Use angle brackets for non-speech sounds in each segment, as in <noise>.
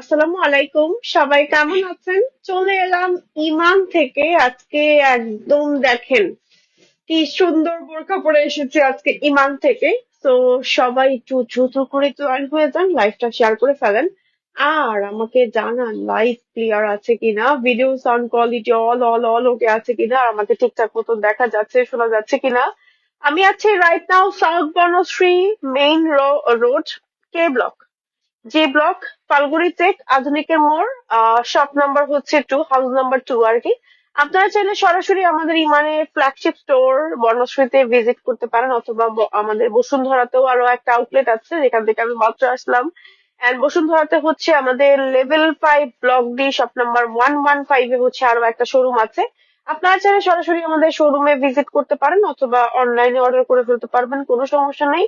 আসসালামু আলাইকুম সবাই কেমন আছেন? চলে এলাম ইমান থেকে। আজকে একদম দেখেন কি সুন্দর পরে এসেছে আজকে ইমান থেকে। তো সবাই একটু দ্রুত করে হয়ে যান শেয়ার করে ফেলেন। আর আমাকে জানান লাইভ ক্লিয়ার আছে কিনা? Video sound quality all all all okay আছে কিনা? আর আমাকে ঠিকঠাক মতো দেখা যাচ্ছে, শোনা যাচ্ছে কিনা? আমি আছি right now South Banasree main road K block G block Falguni tech আধুনিকের মোড় শপ নাম্বার হচ্ছে টু হাউস নাম্বার টু আর কি। আপনারা চাইলে সরাসরি আমাদের ইমানের ফ্ল্যাগশিপ স্টোর বর্ণশ্রীতে ভিজিট করতে পারেন, অথবা আমাদের বসুন্ধরাতেও আরও একটা আউটলেট আছে, যেখান থেকে আমি মাত্র আসলাম। এন্ড বসুন্ধরাতে হচ্ছে আমাদের level five block D shop number one one five A হচ্ছে আরও একটা শোরুম আছে। আপনারা চাইলে সরাসরি আমাদের শোরুমে ভিজিট করতে পারেন, অথবা অনলাইনে অর্ডার করে ফেলতে পারবেন, কোনো সমস্যা নেই।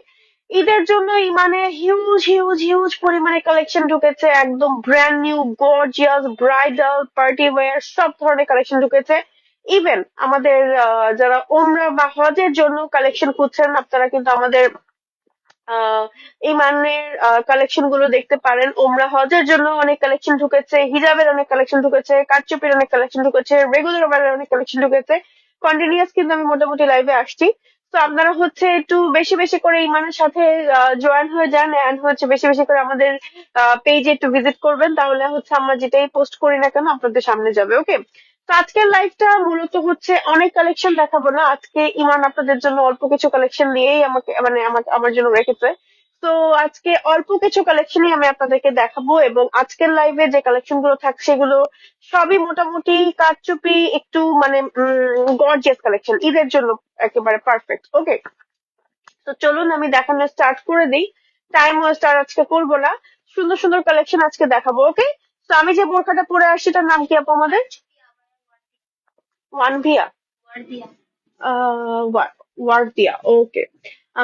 ঈদের জন্য ইমানে হিউজ হিউজ হিউজ পরিমাণে কালেকশন ঢুকেছে। একদম brand new gorgeous bridal party wear সব ধরনের কালেকশন ঢুকেছে। ইভেন আমাদের যারা ওমরা বা হজের জন্য কালেকশন খুঁজছেন, আপনারা কিন্তু আমাদের ইমানের কালেকশনগুলো দেখতে পারেন। ওমরা হজের জন্য অনেক কালেকশন ঢুকেছে, হিজাবের অনেক কালেকশন ঢুকেছে, কারচুপির অনেক কালেকশন ঢুকেছে রেগুলার ওয়ারের অনেক কালেকশন ঢুকেছে। কন্টিনিউয়াস কিন্তু আমি মোটামুটি লাইভে আসছি। তো আপনারা হচ্ছে একটু বেশি বেশি করে ইমানের সাথে জয়েন হয়ে যান এন্ড হচ্ছে বেশি বেশি করে আমাদের পেজে একটু ভিজিট করবেন। তাহলে হচ্ছে আমরা যেটাই পোস্ট করি না কেন আপনাদের সামনে যাবে ওকে তো আজকের লাইভটা মূলত হচ্ছে অনেক কালেকশন দেখাবো না। আজকে ইমান আপনাদের জন্য অল্প কিছু কালেকশন নিয়েই আমাকে মানে আমার জন্য রেখেছে। তো আজকে অল্প কিছু কালেকশনই আমি আপনাদেরকে দেখাবো এবং আজকের লাইভে যে কালেকশনগুলো থাকছে সেগুলো সবই মোটামুটি কারচুপি একটু মানে গর্জিয়াস কালেকশন ঈদের জন্য একেবারে পারফেক্ট ওকে তো চলুন আমি দেখানো স্টার্ট করে দিই। টাইম ওয়েস্ট আর আজকে করব না। সুন্দর সুন্দর কালেকশন আজকে দেখাবো ওকে তো আমি যে বোরখাটা পরে আসছি তার নাম কি আপু আমাদের? One Villa. আহ ওয়ার্দিয়া ওকে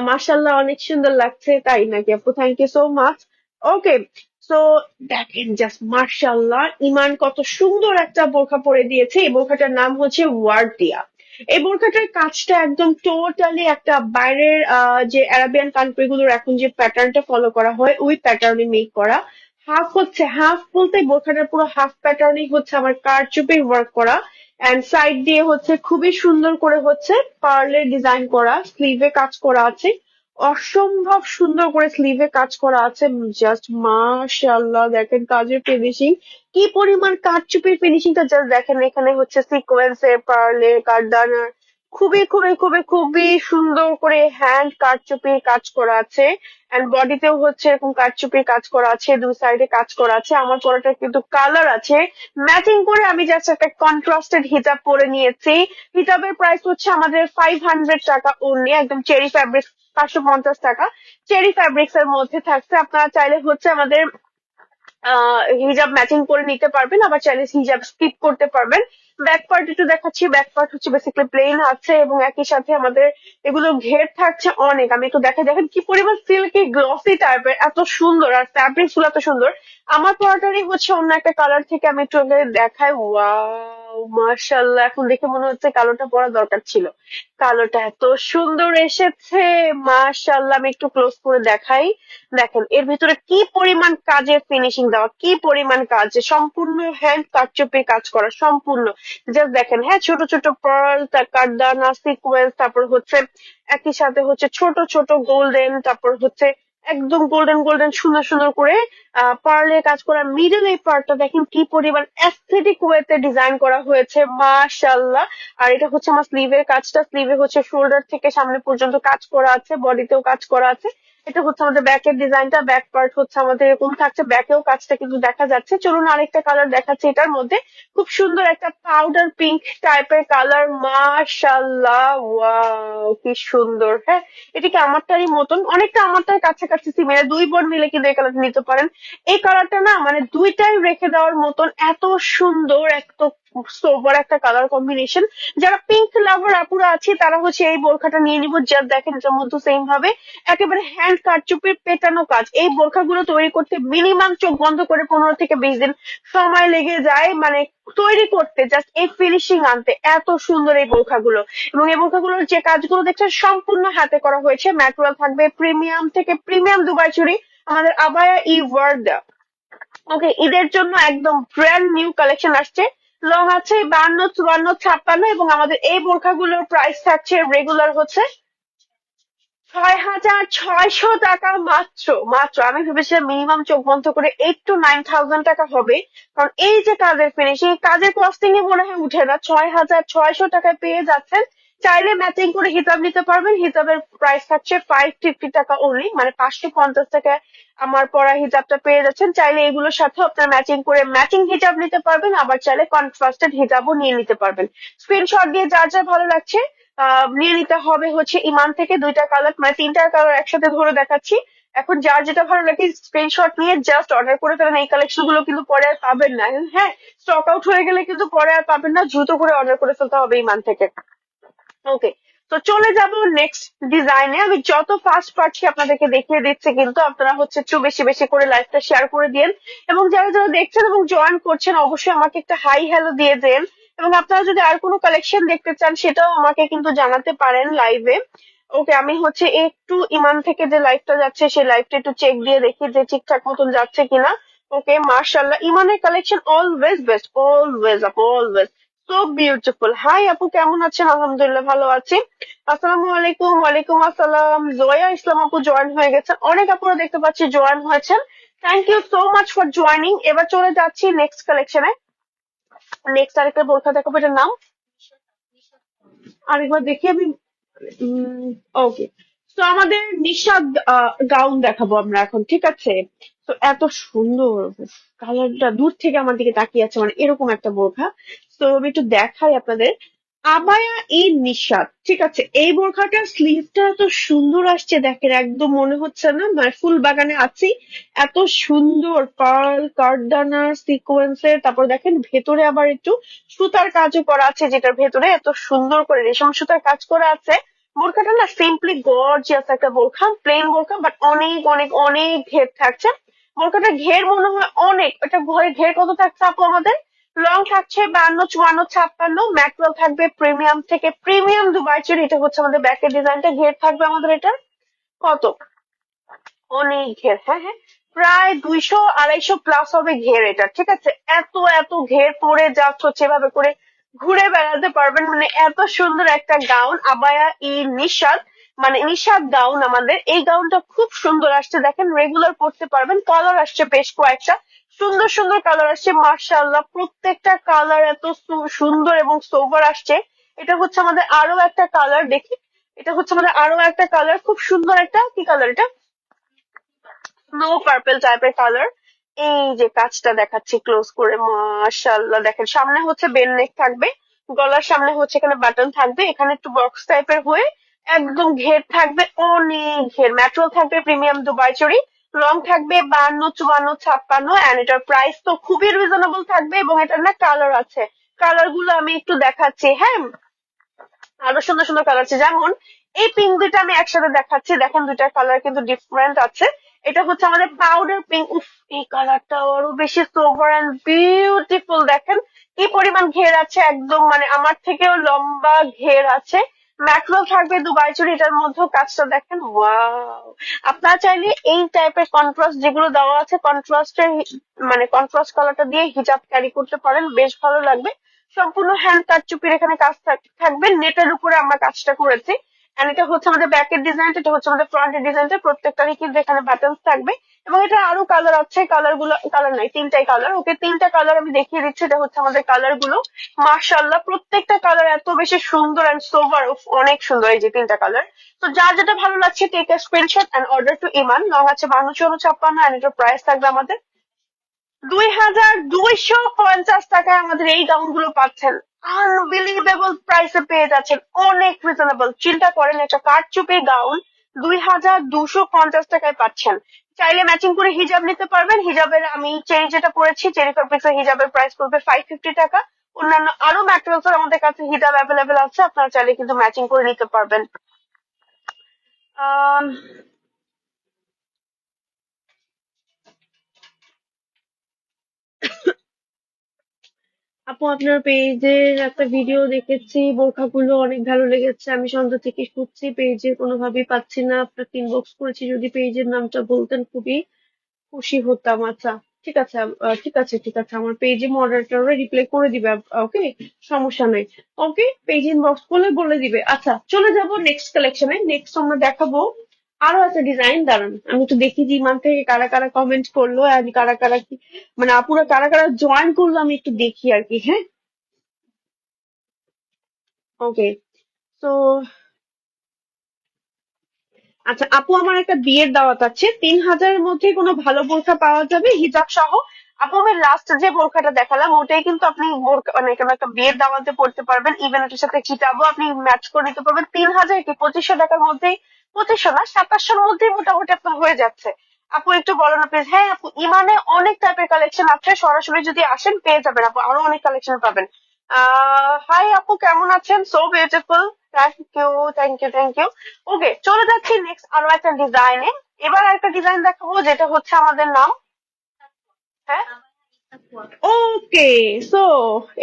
মাশাল্লাহ অনেক সুন্দর লাগছে তাই নাকি আপু? Thank you so much okay so দেখেন জাস্ট মাশাল্লাহ ইমান কত সুন্দর একটা বোরখা পরে দিয়েছে। এই বোরখাটার নাম হচ্ছে ওয়ার্দিয়া এই বোরখাটার কাজটা একদম টোটালি একটা বাইরের যে অ্যারাবিয়ান কান্ট্রি গুলোর এখন যে প্যাটার্নটা ফলো করা হয়, ওই প্যাটার্নে মেক করা। হাফ হচ্ছে হাফ বলতে বোরখাটার পুরো হাফ প্যাটার্নই হচ্ছে আমার কারচুপি ওয়ার্ক করা। এন্ড সাইড দিয়ে হচ্ছে খুবই সুন্দর করে হচ্ছে পার্লের ডিজাইন করা স্লিভে কাজ করা আছে। অসম্ভব সুন্দর করে স্লিভে কাজ করা আছে। জাস্ট মাশাল্লাহ দেখেন কাজের ফিনিশিং কি পরিমাণ কাজ চুপির ফিনিশিংটা জাস্ট দেখেন এখানে হচ্ছে সিকোয়েন্সের পার্লে, কারদানার। খুবই খুবই খুবই খুবই সুন্দর করে হ্যান্ড কারচুপির কাজ করা আছে। এন্ড বডিতেও হচ্ছে এরকম কারচুপির কাজ করা আছে দুই সাইডে কাজ করা আছে। আমার পরাটা কিন্তু কালার আছে। ম্যাচিং করে আমি জাস্ট একটা কন্ট্রাস্টেড হিজাব পরে নিয়েছি। হিজাবের প্রাইস হচ্ছে আমাদের ফাইভ হান্ড্রেড টাকা অনলি একদম চেরি ফ্যাব্রিক পাঁচশো পঞ্চাশ টাকা। চেরি ফ্যাব্রিক্স এর মধ্যে থাকছে। আপনারা চাইলে হচ্ছে আমাদের হিজাব ম্যাচিং করে নিতে পারবেন। আবার চাইলে হিজাব স্কিপ করতে পারবেন। ব্যাক পার্ট একটু দেখাচ্ছি। ব্যাক পার্ট হচ্ছে বেসিক্যালি প্লেন আছে এবং একই সাথে আমাদের এগুলো ঘের থাকছে অনেক। আমি একটু দেখা দেখেন কি পরিমাণ সিল্কি গ্লসি টাইপের এত সুন্দর। আর ফ্যাব্রিক্সগুলো এত সুন্দর। আমার পরাটারই হচ্ছে অন্য একটা কালার থেকে আমি একটু দেখাই। ওয়াও মাশাল্লাহ এখন দেখে মনে হচ্ছে কালোটা পরা দরকার ছিল। কালোটা এত সুন্দর এসেছে। মাশাল্লাহ আমি একটু ক্লোজ করে দেখাই। দেখেন, এর ভিতরে কি পরিমাণ কাজের ফিনিশিং দেওয়া, কি পরিমাণ কাজ সম্পূর্ণ হ্যান্ড কারচুপির কাজ করা, সম্পূর্ণ। জাস্ট দেখেন হ্যাঁ ছোট ছোট পার্ল কারদানা সিকোয়েন্স তারপর হচ্ছে একই সাথে হচ্ছে ছোট ছোট গোল্ডেন তারপর হচ্ছে একদম গোল্ডেন গোল্ডেন সুন্দর সুন্দর করে আহ পার্লের কাজ করা মিডল এই পার্টটা দেখেন কি পরিমাণ অ্যাস্থেটিক ওয়েতে ডিজাইন করা হয়েছে মাশাল্লাহ আর এটা হচ্ছে আমার স্লিভের কাজটা স্লিভে হচ্ছে শোল্ডার থেকে সামনে পর্যন্ত কাজ করা আছে বডিতেও কাজ করা আছে। এটা হচ্ছে আমাদের ব্যাকের ডিজাইনটা ব্যাক পার্ট হচ্ছে আমাদের এরকম থাকছে ব্যাকেও কাজটা কিন্তু দেখা যাচ্ছে। চলুন আরেকটা কালার দেখাচ্ছি এটার মধ্যে। খুব সুন্দর একটা পাউডার পিঙ্ক টাইপের কালার মাশাল্লাহ ওয়াও, কি সুন্দর হ্যাঁ? এটা কি আমারটারই মতন? অনেকটা আমারটার কাছাকাছি সিমিলার মানে দুই বোন মিলে কিন্তু এই কালারটা নিতে পারেন। এই কালারটা না মানে দুইটাই রেখে দেওয়ার মতন, এত সুন্দর, এত সোবার একটা কালার কম্বিনেশন যারা পিঙ্ক লাভার আপুরা আছে, তারা হচ্ছে এই বোরখাটা নিয়ে নিবো। জাস্ট দেখেন এটার মধ্যে সেম ভাবে একেবারে হ্যান্ড কারচুপির পেটানো কাজ। এই বোরখাগুলো তৈরি করতে মিনিমাম চোখ বন্ধ করে পনেরো থেকে বিশ দিন সময় লেগে যায়। মানে তৈরি করতে জাস্ট এই ফিনিশিং আনতে এত সুন্দর এই বোরখাগুলো। এবং এই বোরখাগুলোর যে কাজগুলো দেখছেন, সম্পূর্ণ হাতে করা হয়েছে। ম্যাটেরিয়াল থাকবে প্রিমিয়াম থেকে প্রিমিয়াম দুবাই চুরি। আমাদের আবায়া ই ওয়ার্ড ওকে ঈদের জন্য একদম ব্র্যান্ড নিউ কালেকশন আসছে। লং আছে বান্ন, চুয়ান্ন, ছাপ্পান্ন এবং আমাদের এই বোরখাগুলোর প্রাইস থাকছে রেগুলার হচ্ছে ছয় হাজার ছয়শো টাকা মাত্র মাত্র। আমি ভেবেছিলাম মিনিমাম চোখ বন্ধ করে এইট টু নাইন থাউজেন্ড টাকা হবে। কারণ এই যে কাজের ফিনিশিং কাজের কস্টিং এ মনে হয় উঠে না। ছয় হাজার ছয়শো টাকায় পেয়ে যাচ্ছেন। চাইলে ম্যাচিং করে হিসাব নিতে পারবেন। হিসাবের প্রাইস থাকছে ফাইভ ফিফটি টাকা অনলি মানে পাঁচশো পঞ্চাশ টাকায় আমার পরা হিজাবটা পেয়ে যাচ্ছেন। চাইলে এগুলোর সাথে আপনার ম্যাচিং করে ম্যাচিং হিজাব নিতে পারবেন, আবার চাইলে কন্ট্রাস্টেড হিজাবও নিয়ে নিতে পারবেন। স্ক্রিনশট দিয়ে যার যা ভালো লাগছে নিয়ে নিতে হবে হচ্ছে ইমান থেকে দুইটা কালার মানে তিনটা কালার একসাথে ধরে দেখাচ্ছি। এখন যার যেটা ভালো লাগে স্ক্রিনশট নিয়ে জাস্ট অর্ডার করে ফেলেন। এই কালেকশনগুলো কিন্তু পরে আর পাবেন না। হ্যাঁ স্টক আউট হয়ে গেলে কিন্তু পরে আর পাবেন না। দ্রুত করে অর্ডার করে ফেলতে হবে ইমান থেকে। ওকে তো চলে যাব নেক্সট ডিজাইনে আমি যত ফাস্ট পারছি আপনাদেরকে দেখিয়ে দিচ্ছি, কিন্তু আপনারা হচ্ছে একটু বেশি বেশি করে লাইভটা শেয়ার করে দিন এবং যারা যারা দেখছেন এবং জয়েন করছেন, অবশ্যই আমাকে একটা হাই হ্যালো দিয়ে দেন। এবং আপনারা যদি আর কোনো কালেকশন দেখতে চান, সেটাও আমাকে কিন্তু জানাতে পারেন লাইভে ওকে, আমি হচ্ছে একটু ইমান থেকে যে লাইভটা যাচ্ছে, সেই লাইভটা একটু চেক দিয়ে দেখি যে ঠিকঠাক মতন যাচ্ছে কিনা। ওকে মার্শাল্লাহ ইমানের collection always best always always so beautiful hi আপু, কেমন আছেন? আলহামদুলিল্লাহ ভালো আছি। আসসালামু আলাইকুম, ওয়ালাইকুম আসসালাম। জয়া ইসলাম আপু জয়েন হয়ে গেছেন অনেক আপুরা দেখতে পাচ্ছি জয়েন হয়েছেন। Thank you so much for joining এবার চলে যাচ্ছি নেক্সট কালেকশনে নেক্সট আরেকটা বোরখা দেখাবো, এটার নাম। আরেকবার দেখি আমি। ওকে তো আমাদের নিশাদ গাউন দেখাবো আমরা এখন, ঠিক আছে? তো এত সুন্দর, কালারটা দূর থেকে আমার দিকে তাকিয়ে আছে মানে এরকম একটা বোরখা। তো আমি একটু দেখাই আপনাদের। আবায়া এই নিশাদ, ঠিক আছে? এই বোরখাটার স্লিভটা এত সুন্দর আসছে, দেখেন, একদম মনে হচ্ছে না মানে ফুল বাগানে আছি। এত সুন্দর, পার্ল কার্ডানার সিকোয়েন্সের, তারপর দেখেন, ভেতরে আবার একটু সুতার কাজও করা আছে, যেটার ভেতরে এত সুন্দর করে রেশম সুতার কাজ করা আছে। বোরখাটা না সিম্পলি গর্জিয়াস একটা বোরখা প্লেন বোরখা বাট অনেক অনেক অনেক ঘের থাকছে। বোরখাটা ঘের মনে হয় অনেক, এটা ঘরে ঘের কত থাকছে আপু আমাদের? লং থাকছে বান্ন, চুয়ান্ন, ছাপ্পান্ন, ম্যাটেরিয়াল থাকবে প্রিমিয়াম থেকে প্রিমিয়াম দুবাই চুরি, এটা হচ্ছে আমাদের ব্যাকের ডিজাইনটা, ঘের থাকবে আমাদের এটা। কত? অনেক ঘের হ্যাঁ হ্যাঁ। প্রায় দুইশো আড়াইশো প্লাস হবে ঘের এটা, ঠিক আছে? এত এত ঘের পরে জাস্ট হচ্ছে এভাবে করে ঘুরে বেড়াতে পারবেন। মানে এত সুন্দর একটা গাউন, আবায়া ই নিশাদ মানে নিশাদ গাউন আমাদের। এই গাউনটা খুব সুন্দর আসছে। দেখেন রেগুলার পড়তে পারবেন। কালার আসছে বেশ কয়েকটা। সুন্দর সুন্দর কালার আসছে। মার্শাল্লাহ প্রত্যেকটা কালার এত সুন্দর এবং সোভার আসছে। এটা হচ্ছে আমাদের আরও একটা কালার দেখি। এটা হচ্ছে আমাদের আরও একটা কালার খুব সুন্দর একটা, কি কালার এটা? স্নো পার্পল টাইপের কালার এই যে কাজটা দেখাচ্ছি ক্লোজ করে, মাশাআল্লাহ দেখেন, সামনে হচ্ছে বেল নেক থাকবে, গলার সামনে হচ্ছে এখানে বাটন থাকবে, এখানে একটু বক্স টাইপের হয়ে একদম ঘের থাকবে, অনেক ঘের ম্যাটেরিয়াল থাকবে প্রিমিয়াম দুবাই চড়ি রং থাকবে বান্ন, চুয়ান্ন, ছাপ্পান্ন এন্ড এটার প্রাইস তো খুবই রিজনেবল থাকবে এবং এটার না কালার আছে। কালারগুলো আমি একটু দেখাচ্ছি হ্যাঁ? আরও সুন্দর সুন্দর কালার আছে, যেমন এই পিঙ্ক দুইটা আমি একসাথে দেখাচ্ছি। দেখেন দুইটার কালার কিন্তু ডিফারেন্ট আছে। এটা হচ্ছে আমাদের পাউডার পিঙ্ক উফ, এই কালারটা আরও বেশি সোভার এন্ড বিউটিফুল দেখেন। কি পরিমাণ ঘের আছে একদম মানে আমার থেকেও লম্বা ঘের আছে। ম্যাটেরিয়াল থাকবে দুবাই চুরি, এটার মধ্যেও কাজটা দেখেন ওয়াও আপনারা চাইলে এই টাইপের কন্ট্রাস্ট যেগুলো দেওয়া আছে কন্ট্রাস্টের মানে কন্ট্রাস্ট কালারটা দিয়ে হিজাব ক্যারি করতে পারেন, বেশ ভালো লাগবে। সম্পূর্ণ হ্যান্ড কাট চুপির এখানে কাজ থাক- থাকবে নেটের উপরে আমরা কাজটা করেছি। এন্ড এটা হচ্ছে আমাদের ব্যাকের ডিজাইনটা এটা হচ্ছে আমাদের ফ্রন্টের ডিজাইনটা প্রত্যেকটারই কিন্তু এখানে বাটনস থাকবে। এবং এটা আরও কালার আছে কালারগুলো কালার নাই, তিনটাই কালার ওকে, তিনটা কালার আমি দেখিয়ে দিচ্ছি, এটা হচ্ছে আমাদের কালারগুলো। মার্শাল্লাহ প্রত্যেকটা কালার এত বেশি সুন্দর অ্যান্ড সোভার অনেক সুন্দর এই যে তিনটা কালার তো যার যেটা ভালো লাগছে take a screenshot and order to Iman long আছে বান্ন চুয়ান্ন ছাপ্পান্ন অ্যান্ড এটার প্রাইস থাকবে আমাদের দুই হাজার দুইশো পঞ্চাশ টাকায় আমাদের এই গাউনগুলো পাচ্ছেন। আনবিলিভেবল প্রাইসে পেয়ে যাচ্ছেন। অনেক রিজনেবল চিন্তা করেন, একটা কারচুপি গাউন দুই হাজার দুশো পঞ্চাশ টাকায় পাচ্ছেন। চাইলে ম্যাচিং করে হিজাব নিতে পারবেন। হিজাবের আমি চেরি যেটা পরেছি চেরি ফেব্রিক্সের হিজাবের প্রাইস পড়বে ফাইভ ফিফটি টাকা। অন্যান্য আরও ম্যাটেরিয়ালস আমাদের কাছে হিজাব অ্যাভেলেবেল আছে, আপনারা চাইলে কিন্তু ম্যাচিং করে নিতে পারবেন আম, আপু আপনার পেজের একটা ভিডিও দেখেছি বোরখাগুলো অনেক ভালো লেগেছে আমি সন্ধ্যা থেকে খুঁজছি পেজে কোনোভাবেই পাচ্ছি না আপনাকে ইনবক্স করেছি যদি পেজের নামটা বলতেন খুবই খুশি হতাম। আচ্ছা ঠিক আছে আহ, ঠিক আছে ঠিক আছে আমার পেজে মডারেটররা রিপ্লাই করে দিবে ওকে সমস্যা নেই। ওকে পেজ ইনবক্স করলে বলে দিবে। আচ্ছা চলে যাব নেক্সট কালেকশনে নেক্সট আমরা দেখাবো আরও একটা ডিজাইন দাঁড়ান। আমি একটু দেখি যে ইমান থেকে কারা কারা কমেন্ট করল আর কারা কারা কি মানে আপুরা কারা কারা জয়েন করল আমি একটু দেখি আর কি হ্যাঁ? ওকে তো আচ্ছা আপু, আমার একটা বিয়ের দাওয়াত আছে। তিন হাজারের মধ্যে কোনো ভালো বোরখা পাওয়া যাবে? হিজাব সহ। আপু, আমি লাস্ট যে বোরখাটা দেখালাম, ওটাই কিন্তু আপনি মানে একটা বিয়ের দাওয়াতে পড়তে পারবেন। ইভেন এটার সাথে খিতাবও আপনি ম্যাচ করে নিতে পারবেন। তিন হাজার কি? পঁচিশশো টাকার মধ্যেই পঁচিশশো না সাতাশশোর মধ্যেই মোটামুটি আপনার হয়ে যাচ্ছে। আপু একটু বলো না প্লিজ হ্যাঁ আপু, ইমানে অনেক টাইপের কালেকশন আছে। সরাসরি যদি আসেন, পেয়ে যাবেন আপু, আরও অনেক কালেকশন পাবেন। হাই আপু, কেমন আছেন? So beautiful thank you thank you thank you okay চলে যাচ্ছি নেক্সট আরও একটা ডিজাইনে এবার একটা ডিজাইন দেখাবো, যেটা হচ্ছে আমাদের নাম। হ্যাঁ? ওকে সো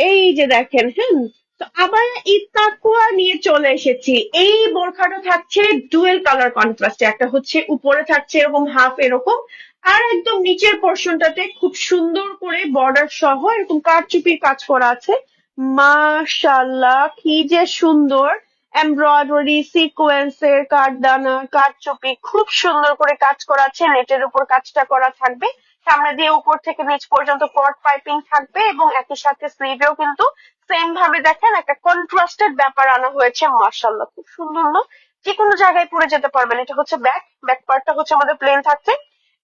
এই যে দেখেন হ্যাঁ তো আবার ইতাকুয়া নিয়ে চলে এসেছি। এই বোরখাটা থাকছে ডুয়েল কালার কন্ট্রাস্টে একটা হচ্ছে উপরে থাকছে এরকম হাফ এরকম, আর একদম নিচের পোর্শনটাতে খুব সুন্দর করে বর্ডার সহ এরকম কারচুপির কাজ করা আছে। মাশাল্লাহ কি যে সুন্দর! এমব্রয়ডারি সিকোয়েন্সের কাঠদানা কাঠচুপি খুব সুন্দর করে কাজ করা আছে। নেটের উপর কাজটা করা থাকবে। সামনে দিয়ে উপর থেকে নিচ পর্যন্ত কট পাইপিং থাকবে এবং একই সাথে স্লিভেও কিন্তু সেম ভাবে দেখেন, একটা কন্ট্রাস্টেড ব্যাপার আনা হয়েছে মার্শাল্লাহ খুব সুন্দর না? যে কোনো জায়গায় পরে যেতে পারবেন। এটা হচ্ছে ব্যাক ব্যাক পার্টটা হচ্ছে আমাদের প্লেন থাকছে।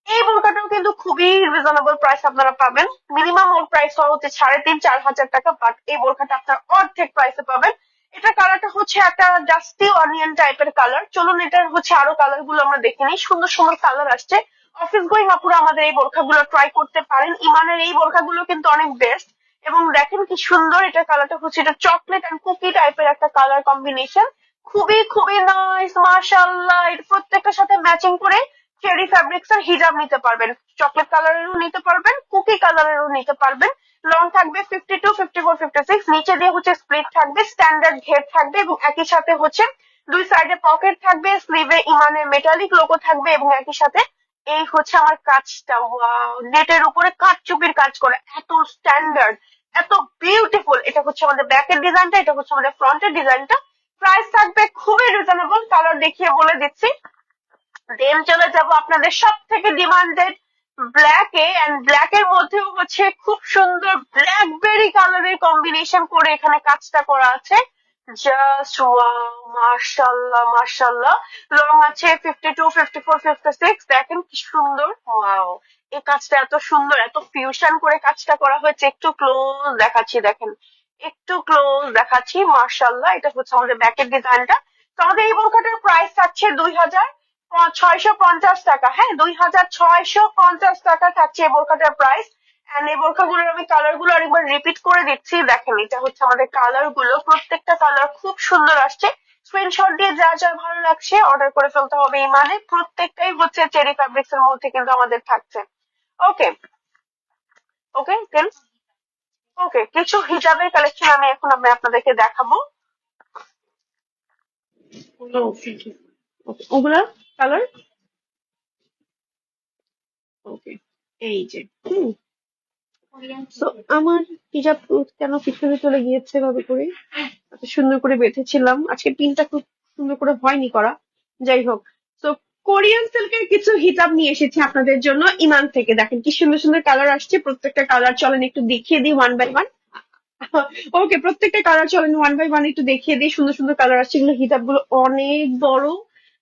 এই বোরকাটাও কিন্তু খুবই রিজনেবল প্রাইস আপনারা পাবেন। মিনিমাম ওর প্রাইস হচ্ছে সাড়ে তিন, চার হাজার টাকা বাট এই বোরকাটা আপনার অর্ধেক প্রাইসে পাবেন। এটা কালারটা হচ্ছে একটা ডাস্টি অনিয়ন টাইপের কালার চলুন, এটার হচ্ছে আরও কালারগুলো আমরা দেখে নিই। সুন্দর সুন্দর কালার আসছে। অফিস গোয়িং আপুরা আমাদের এই বোরখাগুলো ট্রাই করতে পারেন। ইমানের এই বোরখাগুলো কিন্তু অনেক বেস্ট এবং দেখেন কি সুন্দর এটা কালারটা হচ্ছে এটা চকলেট এন্ড কুকি টাইপের একটা কালার কম্বিনেশন খুবই খুবই নাইস মাশাআল্লাহ। এর প্রত্যেকটার সাথে ম্যাচিং করে চেরি ফ্যাব্রিক্স এর হিজাব নিতে পারবেন। চকলেট কালারেরও নিতে পারবেন কুকি কালারেরও নিতে পারবেন। লং থাকবে fifty two fifty four fifty six নিচে দিয়ে হচ্ছে স্প্লিট থাকবে স্ট্যান্ডার্ড ঘের থাকবে এবং একই সাথে হচ্ছে দুই সাইডে পকেট থাকবে স্লিভে ইমানের মেটালিক লোগো থাকবে এবং একই সাথে এই হচ্ছে আমার কাজটা। ওয়াও নেটের উপরে কাঠচুপির কাজ করে। এত স্ট্যান্ডার্ড এত বিউটিফুল এটা হচ্ছে আমাদের ব্যাকের ডিজাইনটা এটা হচ্ছে আমাদের ফ্রন্টের ডিজাইনটা প্রাইস থাকবে খুবই রিজনেবল কালার দেখিয়ে বলে দিচ্ছি। দেন চলে যাব আপনাদের সব থেকে ডিমান্ডেড ব্ল্যাক এ। এন্ড ব্ল্যাক এর মধ্যেও হচ্ছে খুব সুন্দর ব্ল্যাকবেরি কালারের কম্বিনেশন করে এখানে কাজটা করা আছে। জাস্ট ওয়াও মাশাআল্লাহ মাশাআল্লাহ। লং আছে fifty two fifty four fifty six দেখেন কি সুন্দর। ওয়াও এই কাজটা এত সুন্দর, এত ফিউশন করে কাজটা করা হয়েছে। একটু ক্লোজ দেখাচ্ছি, দেখেন। একটু ক্লোজ দেখাচ্ছি, মাশাআল্লাহ। এটা হচ্ছে আমাদের ব্যাকের ডিজাইনটা তো আমাদের এই বোরখাটার প্রাইস থাকছে দুই হাজার ছয়শো পঞ্চাশ টাকা। হ্যাঁ দুই হাজার ছয়শো পঞ্চাশ টাকা থাকছে এই বোরখাটার প্রাইস এন্ড এই বোরখাগুলোর আমি কালারগুলো আরেকবার রিপিট করে দিচ্ছি। দেখেন, এটা হচ্ছে আমাদের কালারগুলো। প্রত্যেকটা কালার খুব সুন্দর আসছে। স্ক্রিনশট দিয়ে যা যা ভালো লাগছে অর্ডার করে ফেলতে হবে এই মানে প্রত্যেকটাই হচ্ছে চেরি ফ্যাব্রিক্স এর মধ্যে কিন্তু আমাদের থাকছে। ওকে ওকে দেন ওকে কিছু হিজাবের কালেকশন আমি এখন আমি আপনাদেরকে দেখাবো। ওগুলা কালার ওকে এই যে, হুম। তো আমার হিজাব কেন পিছনে চলে গিয়েছে ভাবে করে? এত সুন্দর করে বেঁধেছিলাম। আজকে পিনটা খুব সুন্দর করে হয়নি করা। যাই হোক। তো কোরিয়ান সিল্কের কিছু হিজাব নিয়ে এসেছি আপনাদের জন্য ইমান থেকে। দেখেন কি সুন্দর সুন্দর কালার আসছে। প্রত্যেকটা কালার চলেন একটু দেখিয়ে দিই ওয়ান বাই ওয়ান ওকে প্রত্যেকটা কালার চলেন ওয়ান বাই ওয়ান একটু দেখিয়ে দিই। সুন্দর সুন্দর কালার আসছে। এগুলো হিজাবগুলো অনেক বড়।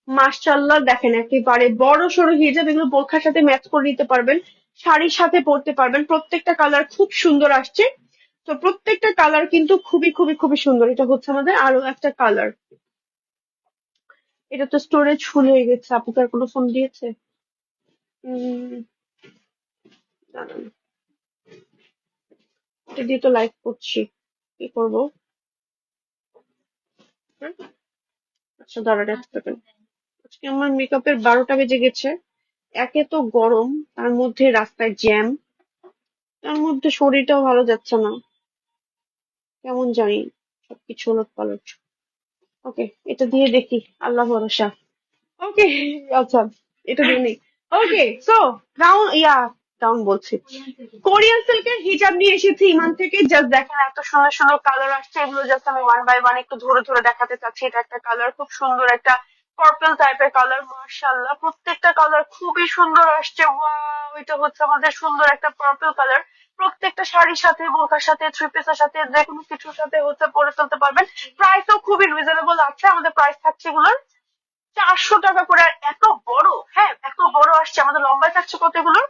মাশাল্লাহ দেখেন একেবারে বড় সড়ো হিজাব এগুলো বোরখার সাথে ম্যাচ করে নিতে পারবেন। শাড়ির সাথে পরতে পারবেন। প্রত্যেকটা কালার খুব সুন্দর আসছে। তো প্রত্যেকটা কালার কিন্তু খুবই খুবই খুবই সুন্দর। এটা হচ্ছে আমাদের আরও একটা কালার এটা তো স্টোরেজ ফুল হয়ে গেছে। আপু তার কোনো ফোন দিয়েছে? দিয়ে তো লাইভ করছি। কি করব? আচ্ছা দাঁড়ান আজকে আমার মেকআপের বারোটা বেজে গেছে। একে তো গরম, তার মধ্যে রাস্তায় জ্যাম, তার মধ্যে শরীরটাও ভালো যাচ্ছে না। কেমন জানি সবকিছু উলট পালট ওকে, এটা দিয়ে দেখি আল্লাহ ভরসা। ওকে আচ্ছা এটা দিয়ে ওকে সো রাউন্ড ইয়া ডাউন বলছি। কোরিয়ান সিল্কের হিজাব নিয়ে এসেছি ইমান থেকে। জাস্ট দেখেন, এত সুন্দর সুন্দর কালার আসছে। এগুলো জাস্ট আমি ওয়ান বাই ওয়ান একটু ধরে ধরে দেখাতে চাচ্ছি। এটা একটা কালার খুব সুন্দর একটা পার্পল টাইপের কালার মার্শাল্লাহ প্রত্যেকটা কালার খুবই সুন্দর আসছে। ওয়াও এটা হচ্ছে আমাদের সুন্দর একটা পার্পল কালার প্রত্যেকটা শাড়ির সাথে বোরকার সাথে থ্রি পিসের সাথে, যে কোনো কিছুর সাথে হচ্ছে পরে চলতে পারবেন। প্রাইসও খুবই রিজনেবল আছে। আমাদের প্রাইস থাকছে এগুলোর চারশো টাকা করে। আর এত বড় হ্যাঁ এত বড় আসছে। আমাদের লম্বায় থাকছে কত এগুলোর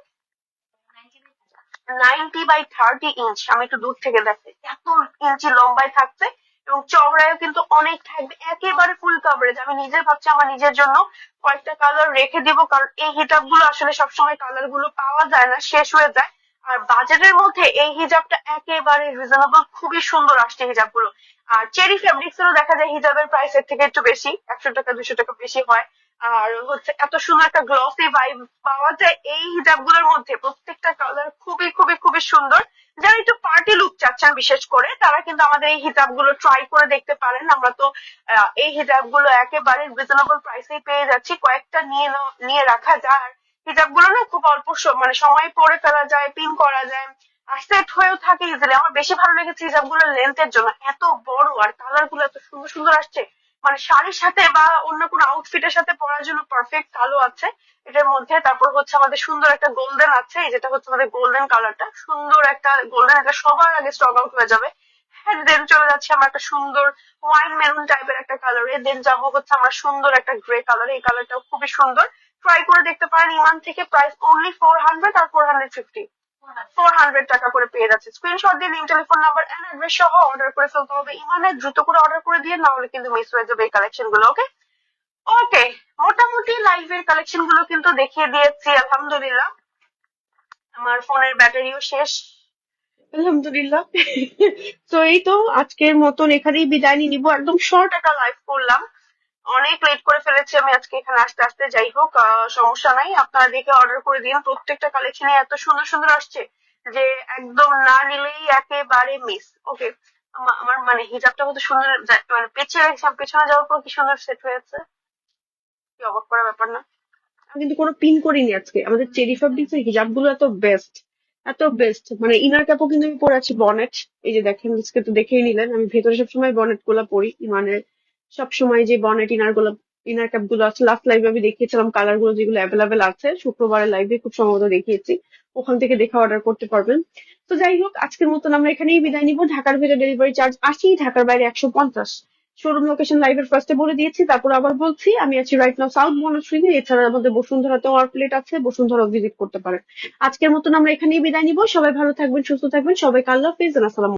নাইনটি বাই থার্টি ইঞ্চ আমি একটু দূর থেকে দেখি এত ইঞ্চি লম্বায় থাকছে। এবং চওড়ায়ও কিন্তু অনেক থাকবে। একেবারে ফুল কাভারেজ আমি নিজে ভাবছি আমার নিজের জন্য কয়েকটা কালার রেখে দিব, কারণ এই হিজাবগুলো আসলে সবসময় কালারগুলো পাওয়া যায় না, শেষ হয়ে যায়। আর বাজেটের মধ্যে এই হিজাবটা একেবারে রিজনেবল খুবই সুন্দর আসছে হিজাবগুলো আর চেরি ফেব্রিক্স এরও দেখা যায় হিজাবের প্রাইস এর থেকে একটু বেশি, একশো টাকা, দুশো টাকা বেশি হয়। আর হচ্ছে এত সুন্দর একটা গ্লসি ভাইব পাওয়া যায় এই হিজাবগুলোর মধ্যে। প্রত্যেকটা কালার খুবই খুবই খুবই সুন্দর। যারা একটু পার্টি লুক চাচ্ছেন বিশেষ করে, তারা কিন্তু আমাদের এই হিজাবগুলো ট্রাই করে দেখতে পারেন। আমরা তো এই হিজাবগুলো একেবারে রিজনেবল প্রাইসেই পেয়ে যাচ্ছি। কয়েকটা নিয়ে নিয়ে রাখা যায়। আর হিজাবগুলো না খুব অল্প মানে সময় পরে ফেলা যায় পিন করা যায়। আর সেট হয়েও থাকে ইজিলি আমার বেশি ভালো লেগেছে হিজাবগুলোর লেন্থের জন্য। এত বড় আর কালারগুলো এত সুন্দর সুন্দর আসছে। মানে শাড়ির সাথে বা অন্য কোনো আউটফিটের সাথে পরার জন্য পারফেক্ট কালো আছে, এটার মধ্যে। তারপর হচ্ছে আমাদের সুন্দর একটা গোল্ডেন আছে যেটা হচ্ছে আমাদের গোল্ডেন কালারটা সুন্দর একটা গোল্ডেন একটা সবার আগে স্টক আউট হয়ে যাবে। দেন চলে যাচ্ছে আমার একটা সুন্দর ওয়াইন মেরুন টাইপের একটা কালারে দেন যাব হচ্ছে আমার সুন্দর একটা গ্রে কালার এই কালারটাও খুবই সুন্দর। ট্রাই করে দেখতে পারেন, ইমান থেকে প্রাইস অনলি ফোর হান্ড্রেড আর four hundred fifty four hundred টাকা করে পেয়ে যাচ্ছে। স্ক্রিনশট দিয়ে link telephone number and address সহ অর্ডার করে ফেলতে হবে। ইমানে দ্রুত করে অর্ডার করে দিয়ে না হলে কিন্তু মিস হয়ে যাবে এই কালেকশনগুলো ওকে ওকে মোটামুটি লাইভের কালেকশনগুলো কিন্তু দেখিয়ে দিয়েছি, আলহামদুলিল্লাহ। আমার ফোনের ব্যাটারিও শেষ। আলহামদুলিল্লাহ। <laughs> তো এই তো আজকের মতন এখানেই বিদায় নিয়ে নিবো। একদম শর্ট একটা লাইভ করলাম। অনেক লেট করে ফেলেছি, আমি আজকে এখানে আসতে আসতে যাই হোক সমস্যা নাই। আপনারা দেখে অর্ডার করে দিন। প্রত্যেকটা কালেকশনে এত সুন্দর সুন্দর আসছে যে একদম না নিলেই একেবারে মিস ওকে আমার মানে হিজাবটা কত সুন্দর মানে পেছনে পেছনে যাওয়ার পর কি সুন্দর সেট হয়েছে কি অবাক করার ব্যাপার না। আমি কিন্তু কোনো পিন করিনি আজকে। আমাদের চেরি ফ্যাব্রিক্স এর হিজাবগুলো এত বেস্ট এত বেস্ট মানে ইনার ক্যাপও কিন্তু আমি পরে আছি বনেট এই যে দেখেন, আজকে তো দেখেই নিলেন। আমি ভেতরে সবসময় বনেটগুলা পরি, ইমানের। সবসময় যে বনেট ইনারগুলো ইনার ক্যাপগুলো আছে লাস্ট লাইভে আমি দেখিয়েছিলাম কালারগুলো যেগুলো অ্যাভেলেবেল আছে, শুক্রবারের লাইভে খুব সম্ভবত দেখিয়েছি। ওখান থেকে দেখে অর্ডার করতে পারবেন। তো যাই হোক, আজকের মতন আমরা এখানেই বিদায় নিব। ঢাকার ভেতরে ডেলিভারি চার্জ আশি ঢাকার বাইরে একশো পঞ্চাশ। শোরুম লোকেশন লাইভের ফার্স্টে বলে দিয়েছি, তারপর আবার বলছি, আমি আছি রাইট নাও সাউথ বনশ্রীতে এছাড়া আমাদের বসুন্ধরাতেও আউটলেট আছে বসুন্ধরা ভিজিট করতে পারেন। আজকের মতন আমরা এখানেই বিদায় নিব। সবাই ভালো থাকবেন, সুস্থ থাকবেন। সবাইকে আল্লাহ হাফিজ আসসালাম